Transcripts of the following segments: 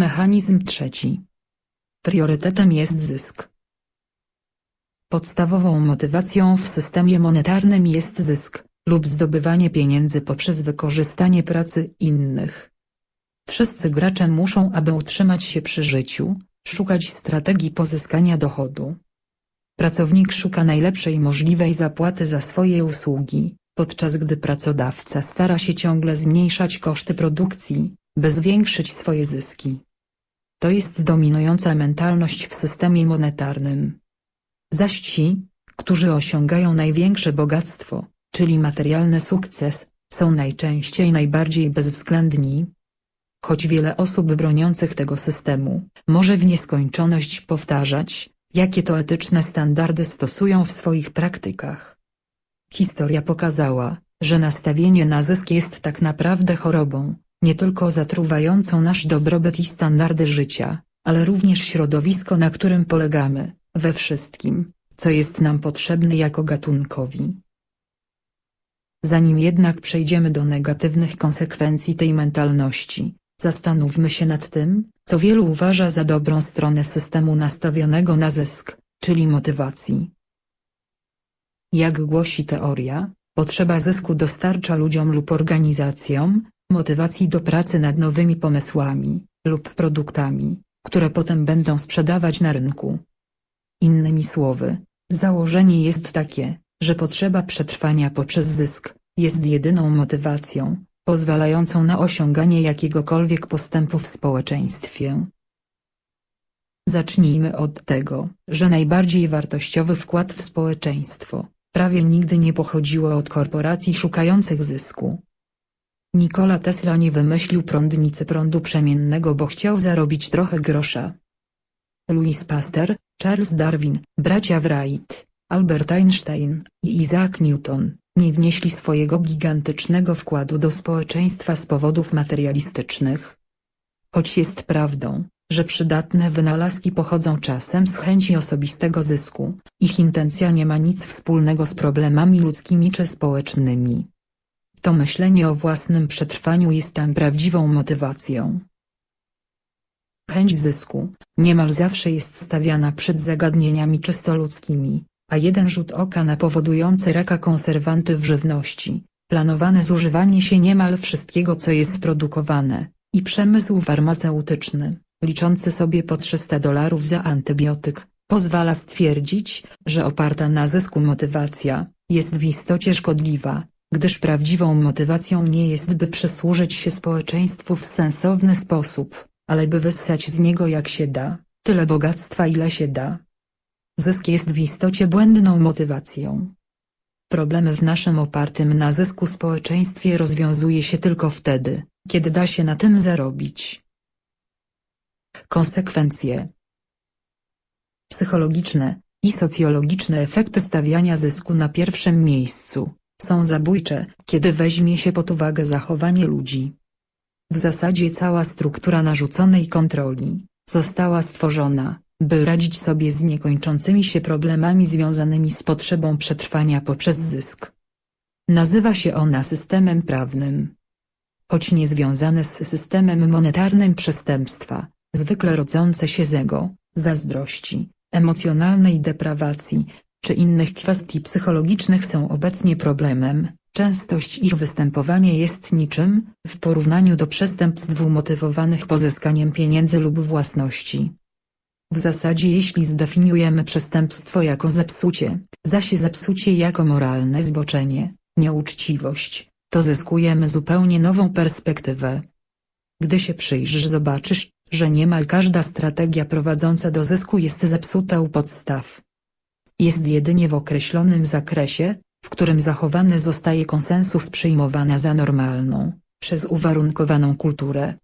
Mechanizm trzeci. Priorytetem jest zysk. Podstawową motywacją w systemie monetarnym jest zysk, lub zdobywanie pieniędzy poprzez wykorzystanie pracy innych. Wszyscy gracze muszą, aby utrzymać się przy życiu, szukać strategii pozyskania dochodu. Pracownik szuka najlepszej możliwej zapłaty za swoje usługi, podczas gdy pracodawca stara się ciągle zmniejszać koszty produkcji, by zwiększyć swoje zyski. To jest dominująca mentalność w systemie monetarnym. Zaś ci, którzy osiągają największe bogactwo, czyli materialny sukces, są najczęściej najbardziej bezwzględni. Choć wiele osób broniących tego systemu, może w nieskończoność powtarzać, jakie to etyczne standardy stosują w swoich praktykach. Historia pokazała, że nastawienie na zysk jest tak naprawdę chorobą, nie tylko zatruwającą nasz dobrobyt i standardy życia, ale również środowisko na którym polegamy, we wszystkim, co jest nam potrzebne jako gatunkowi. Zanim jednak przejdziemy do negatywnych konsekwencji tej mentalności, zastanówmy się nad tym, co wielu uważa za dobrą stronę systemu nastawionego na zysk, czyli motywacji. Jak głosi teoria, potrzeba zysku dostarcza ludziom lub organizacjom, motywacji do pracy nad nowymi pomysłami, lub produktami, które potem będą sprzedawać na rynku. Innymi słowy, założenie jest takie, że potrzeba przetrwania poprzez zysk, jest jedyną motywacją, pozwalającą na osiąganie jakiegokolwiek postępu w społeczeństwie. Zacznijmy od tego, że najbardziej wartościowy wkład w społeczeństwo, prawie nigdy nie pochodziło od korporacji szukających zysku. Nikola Tesla nie wymyślił prądnicy prądu przemiennego bo chciał zarobić trochę grosza. Louis Pasteur, Charles Darwin, bracia Wright, Albert Einstein i Isaac Newton, nie wnieśli swojego gigantycznego wkładu do społeczeństwa z powodów materialistycznych. Choć jest prawdą, że przydatne wynalazki pochodzą czasem z chęci osobistego zysku, ich intencja nie ma nic wspólnego z problemami ludzkimi czy społecznymi. To myślenie o własnym przetrwaniu jest tam prawdziwą motywacją. Chęć zysku, niemal zawsze jest stawiana przed zagadnieniami czysto ludzkimi, a jeden rzut oka na powodujące raka konserwanty w żywności, planowane zużywanie się niemal wszystkiego co jest produkowane, i przemysł farmaceutyczny, liczący sobie po 300 dolarów za antybiotyk, pozwala stwierdzić, że oparta na zysku motywacja, jest w istocie szkodliwa, gdyż prawdziwą motywacją nie jest by przysłużyć się społeczeństwu w sensowny sposób, ale by wyssać z niego jak się da, tyle bogactwa ile się da. Zysk jest w istocie błędną motywacją. Problemy w naszym opartym na zysku społeczeństwie rozwiązuje się tylko wtedy, kiedy da się na tym zarobić. Konsekwencje Psychologiczne i socjologiczne efekty stawiania zysku na pierwszym miejscu są zabójcze, kiedy weźmie się pod uwagę zachowanie ludzi. W zasadzie cała struktura narzuconej kontroli została stworzona, by radzić sobie z niekończącymi się problemami związanymi z potrzebą przetrwania poprzez zysk. Nazywa się ona systemem prawnym. Choć nie związane z systemem monetarnym przestępstwa, zwykle rodzące się z ego, zazdrości, emocjonalnej deprawacji, czy innych kwestii psychologicznych są obecnie problemem, częstość ich występowania jest niczym, w porównaniu do przestępstw umotywowanych pozyskaniem pieniędzy lub własności. W zasadzie jeśli zdefiniujemy przestępstwo jako zepsucie, zaś zepsucie jako moralne zboczenie, nieuczciwość, to zyskujemy zupełnie nową perspektywę. Gdy się przyjrzysz zobaczysz, że niemal każda strategia prowadząca do zysku jest zepsuta u podstaw. Jest jedynie w określonym zakresie, w którym zachowany zostaje konsensus przyjmowana za normalną, przez uwarunkowaną kulturę.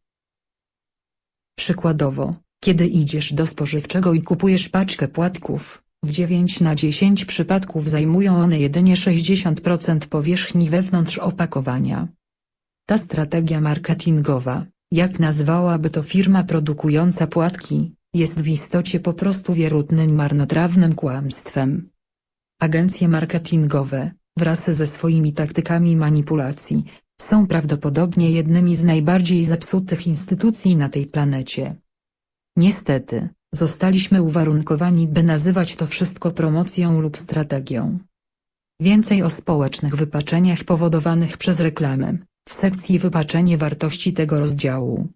Przykładowo, kiedy idziesz do spożywczego i kupujesz paczkę płatków, w 9 na 10 przypadków zajmują one jedynie 60% powierzchni wewnątrz opakowania. Ta strategia marketingowa, jak nazwałaby to firma produkująca płatki, jest w istocie po prostu wierutnym marnotrawnym kłamstwem. Agencje marketingowe, wraz ze swoimi taktykami manipulacji, są prawdopodobnie jednymi z najbardziej zepsutych instytucji na tej planecie, Niestety, zostaliśmy uwarunkowani by nazywać to wszystko promocją lub strategią. Więcej o społecznych wypaczeniach powodowanych przez reklamę, w sekcji wypaczenie wartości tego rozdziału.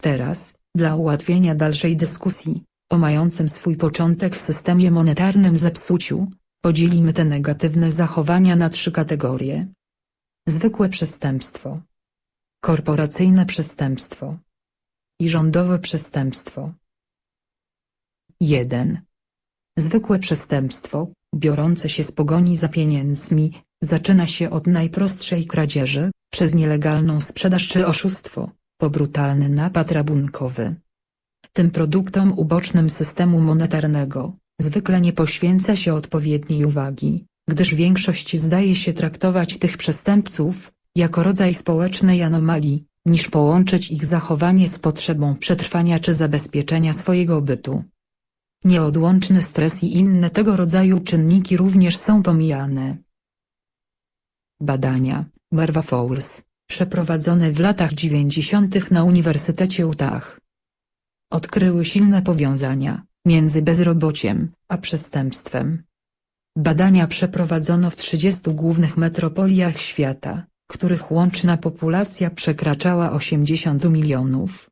Teraz, dla ułatwienia dalszej dyskusji, o mającym swój początek w systemie monetarnym zepsuciu, podzielimy te negatywne zachowania na trzy kategorie. Zwykłe przestępstwo, korporacyjne przestępstwo i rządowe przestępstwo. 1. Zwykłe przestępstwo, biorące się z pogoni za pieniędzmi, zaczyna się od najprostszej kradzieży, przez nielegalną sprzedaż czy oszustwo, po brutalny napad rabunkowy. Tym produktom ubocznym systemu monetarnego, zwykle nie poświęca się odpowiedniej uwagi, gdyż większość zdaje się traktować tych przestępców, jako rodzaj społecznej anomalii, niż połączyć ich zachowanie z potrzebą przetrwania czy zabezpieczenia swojego bytu. Nieodłączny stres i inne tego rodzaju czynniki również są pomijane. Badania, Barwa Fowles, przeprowadzone w latach 90. na Uniwersytecie Utah, odkryły silne powiązania między bezrobociem a przestępstwem. Badania przeprowadzono w 30 głównych metropoliach świata, których łączna populacja przekraczała 80 milionów.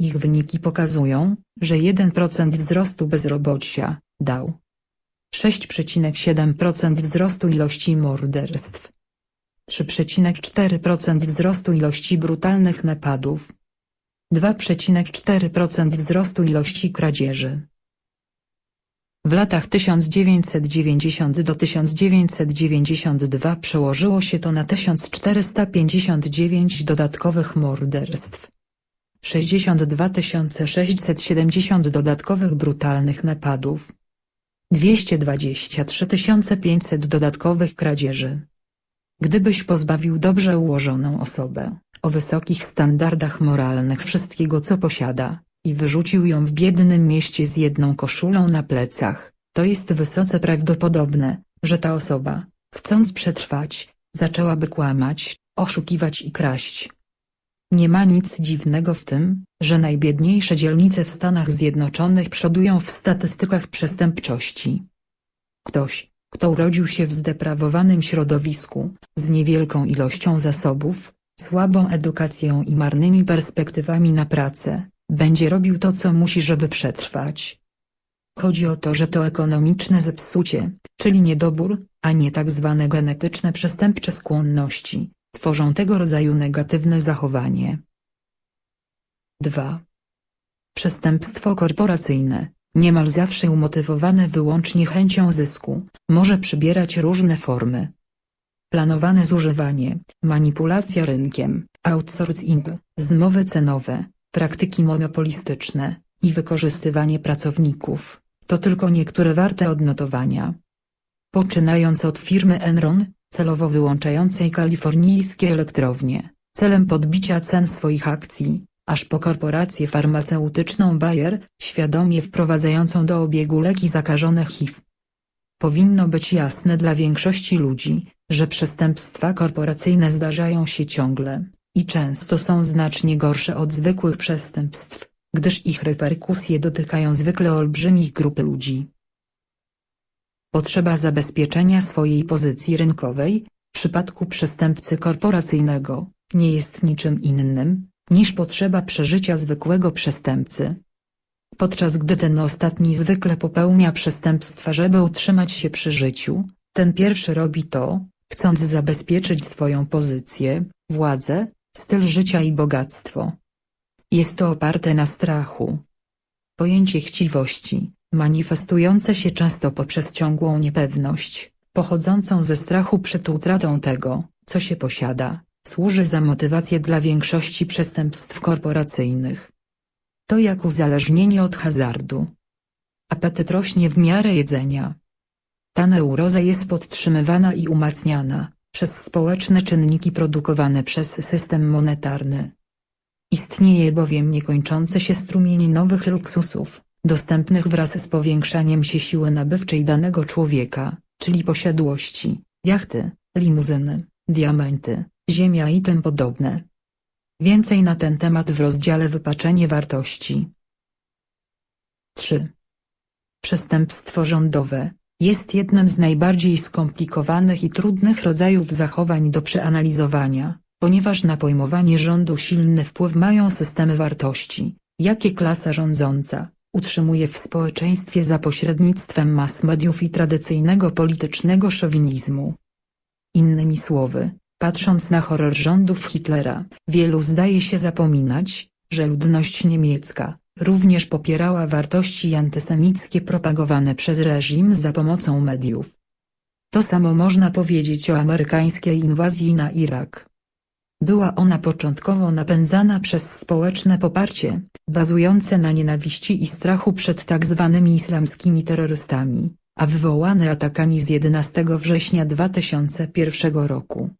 Ich wyniki pokazują, że 1% wzrostu bezrobocia dał 6,7% wzrostu ilości morderstw, 3,4% wzrostu ilości brutalnych napadów, 2,4% wzrostu ilości kradzieży. W latach 1990 do 1992 przełożyło się to na 1459 dodatkowych morderstw. 62 670 dodatkowych brutalnych napadów. 223 500 dodatkowych kradzieży. Gdybyś pozbawił dobrze ułożoną osobę, o wysokich standardach moralnych wszystkiego co posiada, i wyrzucił ją w biednym mieście z jedną koszulą na plecach, to jest wysoce prawdopodobne, że ta osoba, chcąc przetrwać, zaczęłaby kłamać, oszukiwać i kraść. Nie ma nic dziwnego w tym, że najbiedniejsze dzielnice w Stanach Zjednoczonych przodują w statystykach przestępczości. Ktoś, kto urodził się w zdeprawowanym środowisku, z niewielką ilością zasobów, słabą edukacją i marnymi perspektywami na pracę, będzie robił to co musi żeby przetrwać. Chodzi o to że to ekonomiczne zepsucie, czyli niedobór, a nie tak zwane genetyczne przestępcze skłonności, tworzą tego rodzaju negatywne zachowanie. 2. Przestępstwo korporacyjne, niemal zawsze umotywowane wyłącznie chęcią zysku, może przybierać różne formy. Planowane zużywanie, manipulacja rynkiem, outsourcing, zmowy cenowe, praktyki monopolistyczne i wykorzystywanie pracowników, to tylko niektóre warte odnotowania. Poczynając od firmy Enron, celowo wyłączającej kalifornijskie elektrownie, celem podbicia cen swoich akcji, aż po korporację farmaceutyczną Bayer, świadomie wprowadzającą do obiegu leki zakażone HIV. Powinno być jasne dla większości ludzi, że przestępstwa korporacyjne zdarzają się ciągle, i często są znacznie gorsze od zwykłych przestępstw, gdyż ich reperkusje dotykają zwykle olbrzymich grup ludzi. Potrzeba zabezpieczenia swojej pozycji rynkowej, w przypadku przestępcy korporacyjnego, nie jest niczym innym, niż potrzeba przeżycia zwykłego przestępcy. Podczas gdy ten ostatni zwykle popełnia przestępstwa żeby utrzymać się przy życiu, ten pierwszy robi to, chcąc zabezpieczyć swoją pozycję, władzę, styl życia i bogactwo. Jest to oparte na strachu. Pojęcie chciwości, manifestujące się często poprzez ciągłą niepewność, pochodzącą ze strachu przed utratą tego, co się posiada, służy za motywację dla większości przestępstw korporacyjnych. To jak uzależnienie od hazardu. Apetyt rośnie w miarę jedzenia. Ta neuroza jest podtrzymywana i umacniana, przez społeczne czynniki produkowane przez system monetarny. Istnieje bowiem niekończący się strumień nowych luksusów, dostępnych wraz z powiększaniem się siły nabywczej danego człowieka, czyli posiadłości, jachty, limuzyny, diamenty, ziemia i tym podobne. Więcej na ten temat w rozdziale Wypaczenie wartości. 3. Przestępstwo rządowe jest jednym z najbardziej skomplikowanych i trudnych rodzajów zachowań do przeanalizowania, ponieważ na pojmowanie rządu silny wpływ mają systemy wartości, jakie klasa rządząca utrzymuje w społeczeństwie za pośrednictwem mass mediów i tradycyjnego politycznego szowinizmu. Innymi słowy, patrząc na horror rządów Hitlera, wielu zdaje się zapominać, że ludność niemiecka również popierała wartości antysemickie propagowane przez reżim za pomocą mediów. To samo można powiedzieć o amerykańskiej inwazji na Irak. Była ona początkowo napędzana przez społeczne poparcie, bazujące na nienawiści i strachu przed tzw. islamskimi terrorystami, a wywołane atakami z 11 września 2001 roku.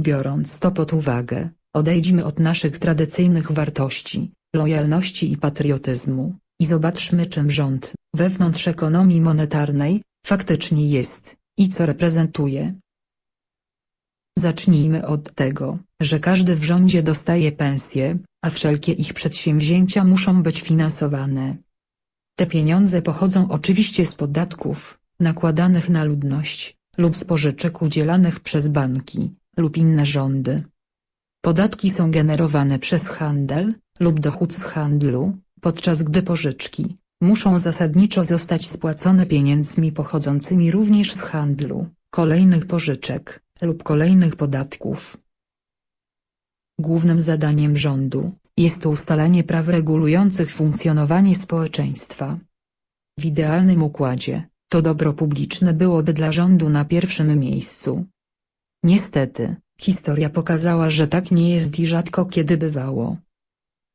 Biorąc to pod uwagę, odejdźmy od naszych tradycyjnych wartości, lojalności i patriotyzmu, i zobaczmy czym rząd, wewnątrz ekonomii monetarnej, faktycznie jest, i co reprezentuje. Zacznijmy od tego, że każdy w rządzie dostaje pensję, a wszelkie ich przedsięwzięcia muszą być finansowane. Te pieniądze pochodzą oczywiście z podatków, nakładanych na ludność, lub z pożyczek udzielanych przez banki, lub inne rządy. Podatki są generowane przez handel, lub dochód z handlu, podczas gdy pożyczki, muszą zasadniczo zostać spłacone pieniędzmi pochodzącymi również z handlu, kolejnych pożyczek, lub kolejnych podatków. Głównym zadaniem rządu, jest ustalenie praw regulujących funkcjonowanie społeczeństwa. W idealnym układzie, to dobro publiczne byłoby dla rządu na pierwszym miejscu. Niestety, historia pokazała, że tak nie jest i rzadko kiedy bywało.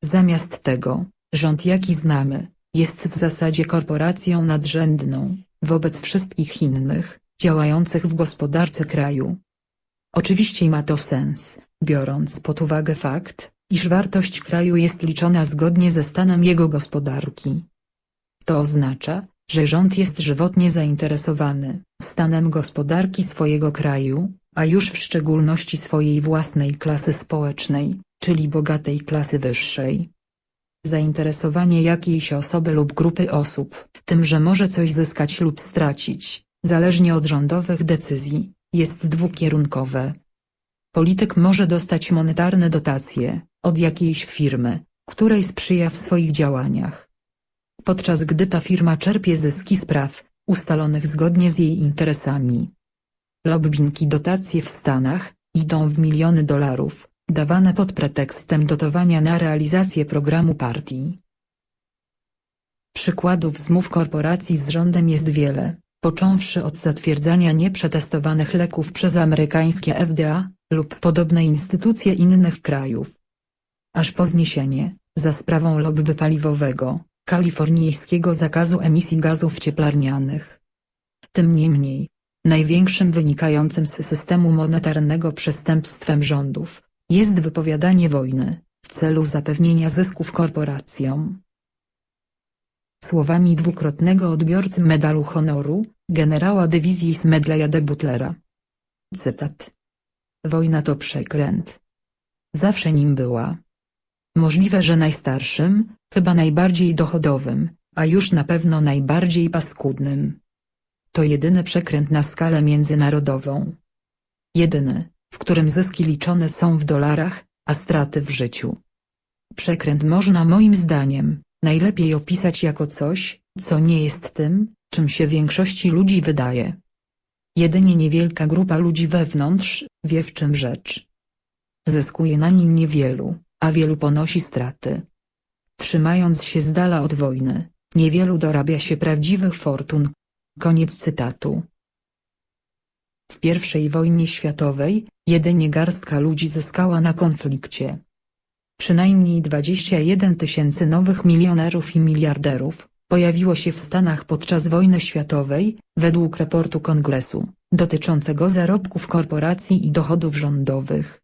Zamiast tego, rząd jaki znamy, jest w zasadzie korporacją nadrzędną, wobec wszystkich innych, działających w gospodarce kraju. Oczywiście ma to sens, biorąc pod uwagę fakt, iż wartość kraju jest liczona zgodnie ze stanem jego gospodarki. To oznacza, że rząd jest żywotnie zainteresowany stanem gospodarki swojego kraju, a już w szczególności swojej własnej klasy społecznej, czyli bogatej klasy wyższej. Zainteresowanie jakiejś osoby lub grupy osób, tym że może coś zyskać lub stracić, zależnie od rządowych decyzji, jest dwukierunkowe. Polityk może dostać monetarne dotacje, od jakiejś firmy, której sprzyja w swoich działaniach. Podczas gdy ta firma czerpie zyski z praw, ustalonych zgodnie z jej interesami. Lobbying i dotacje w Stanach, idą w miliony dolarów, dawane pod pretekstem dotowania na realizację programu partii. Przykładów zmów korporacji z rządem jest wiele, począwszy od zatwierdzania nieprzetestowanych leków przez amerykańskie FDA, lub podobne instytucje innych krajów. Aż po zniesienie, za sprawą lobby paliwowego, kalifornijskiego zakazu emisji gazów cieplarnianych. Tym niemniej, największym wynikającym z systemu monetarnego przestępstwem rządów, jest wypowiadanie wojny, w celu zapewnienia zysków korporacjom. Słowami dwukrotnego odbiorcy medalu honoru, generała dywizji Smedleya de Butlera. Cytat. Wojna to przekręt. Zawsze nim była. Możliwe, że najstarszym, chyba najbardziej dochodowym, a już na pewno najbardziej paskudnym. To jedyny przekręt na skalę międzynarodową. Jedyny, w którym zyski liczone są w dolarach, a straty w życiu. Przekręt można moim zdaniem, najlepiej opisać jako coś, co nie jest tym, czym się większości ludzi wydaje. Jedynie niewielka grupa ludzi wewnątrz, wie w czym rzecz. Zyskuje na nim niewielu, a wielu ponosi straty. Trzymając się z dala od wojny, niewielu dorabia się prawdziwych fortun. Koniec cytatu. W I wojnie światowej, jedynie garstka ludzi zyskała na konflikcie. Przynajmniej 21 tysięcy nowych milionerów i miliarderów, pojawiło się w Stanach podczas wojny światowej, według raportu Kongresu, dotyczącego zarobków korporacji i dochodów rządowych.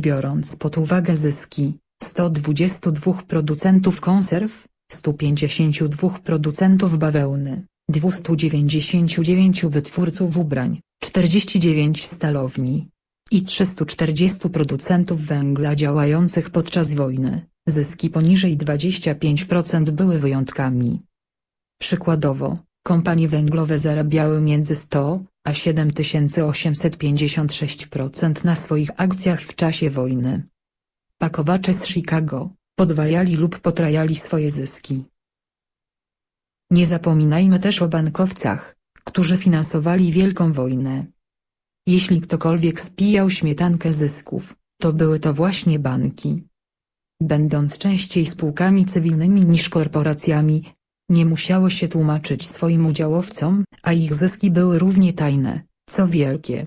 Biorąc pod uwagę zyski, 122 producentów konserw, 152 producentów bawełny, 299 wytwórców ubrań, 49 stalowni, i 340 producentów węgla działających podczas wojny, zyski poniżej 25% były wyjątkami. Przykładowo, kompanie węglowe zarabiały między 100 a 7856% na swoich akcjach w czasie wojny. Pakowacze z Chicago podwajali lub potrajali swoje zyski. Nie zapominajmy też o bankowcach, którzy finansowali Wielką Wojnę. Jeśli ktokolwiek spijał śmietankę zysków, to były to właśnie banki. Będąc częściej spółkami cywilnymi niż korporacjami, nie musiały się tłumaczyć swoim udziałowcom, a ich zyski były równie tajne, co wielkie.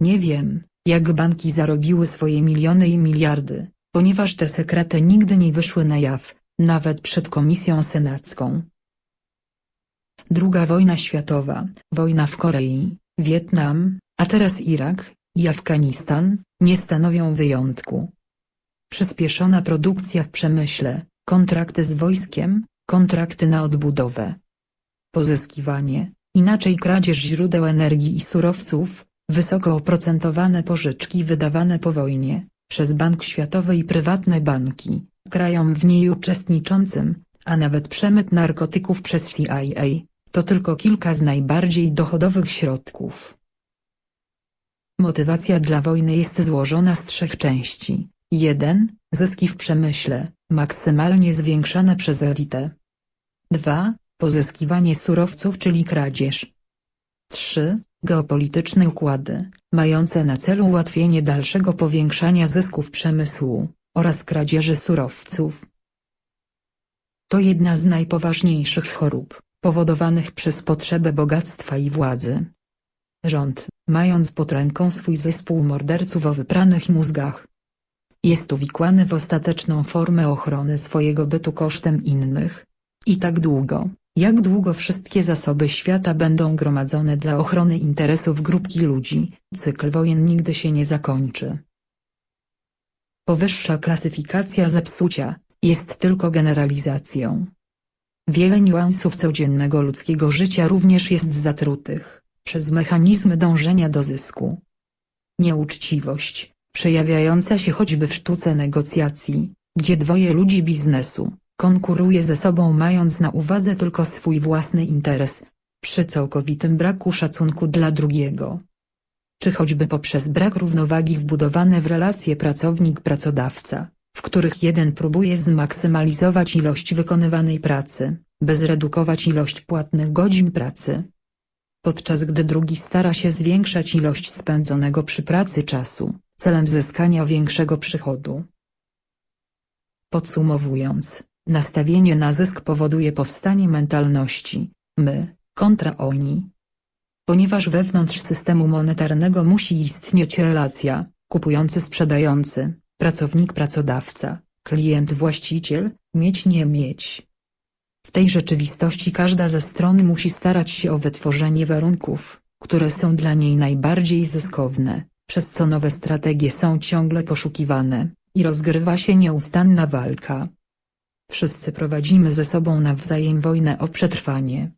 Nie wiem, jak banki zarobiły swoje miliony i miliardy, ponieważ te sekrety nigdy nie wyszły na jaw, nawet przed Komisją Senacką. Druga wojna światowa, wojna w Korei, Wietnam, a teraz Irak i Afganistan, nie stanowią wyjątku. Przyspieszona produkcja w przemyśle, kontrakty z wojskiem, kontrakty na odbudowę. Pozyskiwanie, inaczej kradzież źródeł energii i surowców, wysoko oprocentowane pożyczki wydawane po wojnie, przez Bank Światowy i prywatne banki, krajom w niej uczestniczącym, a nawet przemyt narkotyków przez CIA, to tylko kilka z najbardziej dochodowych środków. Motywacja dla wojny jest złożona z trzech części. 1. Zyski w przemyśle, maksymalnie zwiększane przez elitę. 2. Pozyskiwanie surowców czyli kradzież. 3. Geopolityczne układy, mające na celu ułatwienie dalszego powiększania zysków przemysłu, oraz kradzieży surowców. To jedna z najpoważniejszych chorób, powodowanych przez potrzebę bogactwa i władzy. Rząd, mając pod ręką swój zespół morderców o wypranych mózgach, jest uwikłany w ostateczną formę ochrony swojego bytu kosztem innych. I tak długo, jak długo wszystkie zasoby świata będą gromadzone dla ochrony interesów grupki ludzi, cykl wojen nigdy się nie zakończy. Powyższa klasyfikacja zepsucia, jest tylko generalizacją. Wiele niuansów codziennego ludzkiego życia również jest zatrutych, przez mechanizmy dążenia do zysku. Nieuczciwość, przejawiająca się choćby w sztuce negocjacji, gdzie dwoje ludzi biznesu, konkuruje ze sobą mając na uwadze tylko swój własny interes, przy całkowitym braku szacunku dla drugiego. Czy choćby poprzez brak równowagi wbudowane w relacje pracownik-pracodawca, w których jeden próbuje zmaksymalizować ilość wykonywanej pracy, by zredukować ilość płatnych godzin pracy. Podczas gdy drugi stara się zwiększać ilość spędzonego przy pracy czasu, celem zyskania większego przychodu. Podsumowując, nastawienie na zysk powoduje powstanie mentalności, my, kontra oni. Ponieważ wewnątrz systemu monetarnego musi istnieć relacja, kupujący-sprzedający, pracownik-pracodawca, klient-właściciel, mieć nie mieć. W tej rzeczywistości każda ze stron musi starać się o wytworzenie warunków, które są dla niej najbardziej zyskowne, przez co nowe strategie są ciągle poszukiwane, i rozgrywa się nieustanna walka. Wszyscy prowadzimy ze sobą nawzajem wojnę o przetrwanie.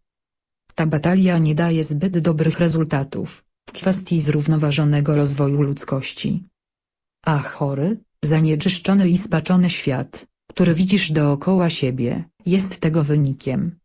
Ta batalia nie daje zbyt dobrych rezultatów, w kwestii zrównoważonego rozwoju ludzkości. A chory, zanieczyszczony i spaczony świat, który widzisz dookoła siebie, jest tego wynikiem.